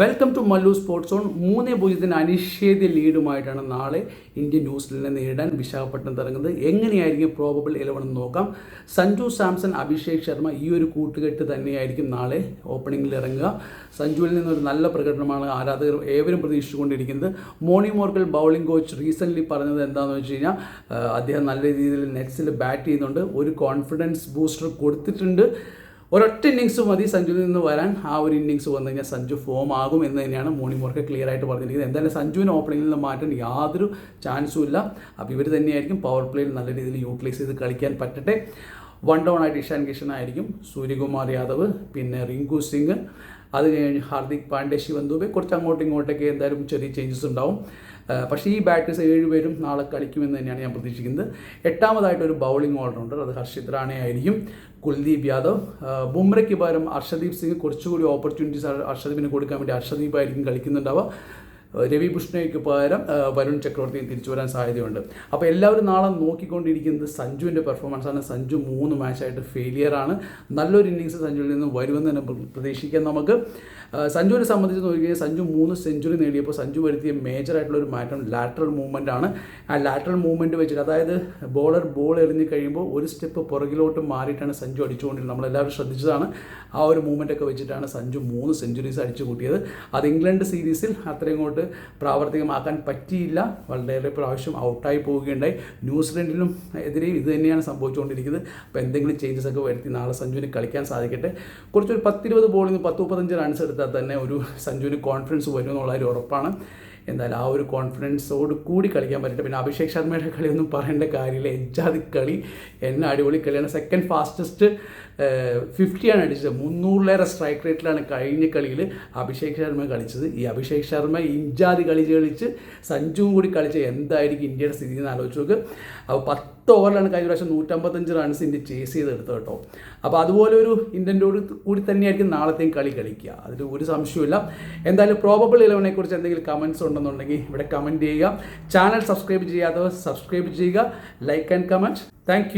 Welcome to Mallu sports zone മൂന്ന് പൂജ്യത്തിന് അനിഷേധ്യ ലീഡുമായിട്ടാണ് നാളെ ഇന്ത്യൻ ന്യൂസിലൻഡിനെ നേരിടാൻ വിശാഖപട്ടണം ഇറങ്ങുന്നത് എങ്ങനെയായിരിക്കും പ്രോബബിൾ ഇലവൻ എന്ന് നോക്കാം. സഞ്ജു സാംസൺ അഭിഷേക് ശർമ്മ ഈ ഒരു കൂട്ടുകെട്ട് തന്നെയായിരിക്കും നാളെ ഓപ്പണിംഗിൽ ഇറങ്ങുക. സഞ്ജുവിൽ നിന്നൊരു നല്ല പ്രകടനമാണ് ആരാധകർ ഏവരും പ്രതീക്ഷിച്ചുകൊണ്ടിരിക്കുന്നത്. മോണി മോർക്കൽ ബൗളിംഗ് കോച്ച് റീസെന്റ്ലി പറഞ്ഞത് എന്താണെന്ന് വെച്ച് കഴിഞ്ഞാൽ അദ്ദേഹം നല്ല രീതിയിൽ നെറ്റ്സിൽ ബാറ്റ് ചെയ്യുന്നുണ്ട്. ഒരു കോൺഫിഡൻസ് ബൂസ്റ്റർ കൊടുത്തിട്ടുണ്ട്. ഒരൊറ്റ ഇന്നിങ്സ് മതി സഞ്ജുവിൽ നിന്ന് വരാൻ. ആ ഒരു ഇന്നിങ്സ് വന്നു കഴിഞ്ഞാൽ സഞ്ജു ഫോം ആകും എന്ന് തന്നെയാണ് മോണി മോർക്ക് ക്ലിയർ ആയിട്ട് പറഞ്ഞിരിക്കുന്നത്. എന്തായാലും സഞ്ജുവിന് ഓപ്പണിംഗിൽ നിന്ന് മാറ്റാൻ യാതൊരു ചാൻസും ഇല്ല. അപ്പോൾ ഇവർ തന്നെയായിരിക്കും പവർ പ്ലേയിൽ നല്ല രീതിയിൽ യൂട്ടിലൈസ് ചെയ്ത് കളിക്കാൻ പറ്റട്ടെ. വൺ ഡൗൺ ആയിട്ട് ഇഷാൻ കിഷൻ ആയിരിക്കും സൂര്യകുമാർ യാദവ് പിന്നെ റിങ്കു സിംഗ് അത് കഴിഞ്ഞ് ഹാർദിക് പാണ്ഡ്യ ശിവൻ ദുബെ കുറച്ച് അങ്ങോട്ടും ഇങ്ങോട്ടൊക്കെ എന്തായാലും ചെറിയ ചേഞ്ചസ് ഉണ്ടാവും. പക്ഷേ ഈ ബാറ്റേഴ്സ് ഏഴുപേരും നാളെ കളിക്കുമെന്ന് തന്നെയാണ് ഞാൻ പ്രതീക്ഷിക്കുന്നത്. എട്ടാമതായിട്ട് ഒരു ബൗളിംഗ് ഓൾറൗണ്ടർ അത് ഹർഷിത് റാണെ ആയിരിക്കും. കുൽദീപ് യാദവ് ബുംറയ്ക്ക് പകരം അർഷദീപ് സിംഗ് കുറച്ചുകൂടി ഓപ്പർച്യൂണിറ്റീസ് അർഷദീപിന് കൊടുക്കാൻ വേണ്ടി അർഷദീപ് ആയിരിക്കും കളിക്കുന്നുണ്ടാവുക. രവി പുഷ്ണയ്ക്ക് പകരം വരുൺ ചക്രവർത്തി തിരിച്ചു വരാൻ സാധ്യതയുണ്ട്. അപ്പോൾ എല്ലാവരും നാളെ നോക്കിക്കൊണ്ടിരിക്കുന്നത് സഞ്ജുവിന്റെ പെർഫോമൻസ് ആണ്. സഞ്ജു മൂന്ന് മാച്ചായിട്ട് ഫെയിലിയർ ആണ്. നല്ലൊരു ഇന്നിങ്സ് സഞ്ജുവിൽ നിന്ന് വരുമെന്ന് തന്നെ പ്രതീക്ഷിക്കാം നമുക്ക്. സഞ്ജുവിനെ സംബന്ധിച്ച് നോക്കിയാൽ സഞ്ജു മൂന്ന് സെഞ്ചുറി നേടിയപ്പോൾ സഞ്ജു വരുത്തിയ മേജർ ആയിട്ടുള്ള ഒരു മാറ്റം ലാറ്ററൽ മൂവ്മെന്റ് ആണ്. ആ ലാറ്ററൽ മൂവ്മെന്റ് വെച്ചിട്ട് അതായത് ബോളർ ബോൾ എറിഞ്ഞ് കഴിയുമ്പോൾ ഒരു സ്റ്റെപ്പ് പുറകിലോട്ട് മാറിയിട്ടാണ് സഞ്ജു അടിച്ചുകൊണ്ടിരുന്നത്. നമ്മളെല്ലാവരും ശ്രദ്ധിച്ചതാണ്. ആ ഒരു മൂവ്മെന്റ് ഒക്കെ വെച്ചിട്ടാണ് സഞ്ജു മൂന്ന് സെഞ്ചുറീസ് അടിച്ചു കൂട്ടിയത് അത് ഇംഗ്ലണ്ട് സീരീസിൽ അത്രയും കൊണ്ട് പ്രാവർത്തികമാക്കാൻ പറ്റിയില്ല. വളരെയേറെ പ്രാവശ്യം ഔട്ടായി പോവുകയുണ്ടായി. ന്യൂസിലൻഡിലും എതിരെയും ഇത് തന്നെയാണ് സംഭവിച്ചുകൊണ്ടിരിക്കുന്നത്. അപ്പോൾ എന്തെങ്കിലും ചേഞ്ചസ് ഒക്കെ വരുത്തി നാളെ സഞ്ജുവിന് കളിക്കാൻ സാധിക്കട്ടെ. കുറച്ചൊരു പത്തിരുപത് ബോളിൽ നിന്ന് പത്ത് മുപ്പത്തഞ്ച് റൺസ് എടുത്താൽ തന്നെ ഒരു സഞ്ജുവിന് കോൺഫിഡൻസ് വരും എന്നുള്ള ഒരു ഉറപ്പാണ്. എന്തായാലും ആ ഒരു കോൺഫിഡൻസോട് കൂടി കളിക്കാൻ പറ്റട്ടെ പിന്നെ അഭിഷേക് ശർമ്മയുടെ കളിയൊന്നും പറയേണ്ട കാര്യമില്ല. എജ്ജാതി കളി. എന്നെ അടിപൊളി കളിയാണ്. സെക്കൻഡ് ഫാസ്റ്റസ്റ്റ് ഫിഫ്റ്റിയാണ് അടിച്ചത്. മുന്നൂറിലേറെ സ്ട്രൈക്ക് റേറ്റിലാണ് കഴിഞ്ഞ കളിയിൽ അഭിഷേക് ശർമ്മ കളിച്ചത്. ഈ അഭിഷേക് ശർമ്മ ഇഞ്ചാതി കളി കളിച്ച് സഞ്ജുവും കൂടി കളിച്ച് എന്തായിരിക്കും ഇന്ത്യയുടെ സ്ഥിതി എന്ന് ആലോചിച്ച് നോക്ക്. അപ്പോൾ പത്ത് ഓവറിലാണ് കഴിഞ്ഞ പ്രാവശ്യം നൂറ്റമ്പത്തഞ്ച് റൺസ് ഇന്ത്യ ചേസ് ചെയ്തെടുത്ത് കേട്ടോ. അപ്പോൾ അതുപോലെ ഒരു ഇന്ത്യന്റോട് കൂടി തന്നെയായിരിക്കും നാളത്തെയും കളി കളിക്കുക. അതിൽ ഒരു സംശയമില്ല എന്തായാലും പ്രോബബിൾ ഇലവനെ കുറിച്ച് എന്തെങ്കിലും കമൻസ് ഉണ്ടെന്നുണ്ടെങ്കിൽ ഇവിടെ കമന്റ് ചെയ്യുക. ചാനൽ സബ്സ്ക്രൈബ് ചെയ്യാത്തവർ സബ്സ്ക്രൈബ് ചെയ്യുക. Like and comment thank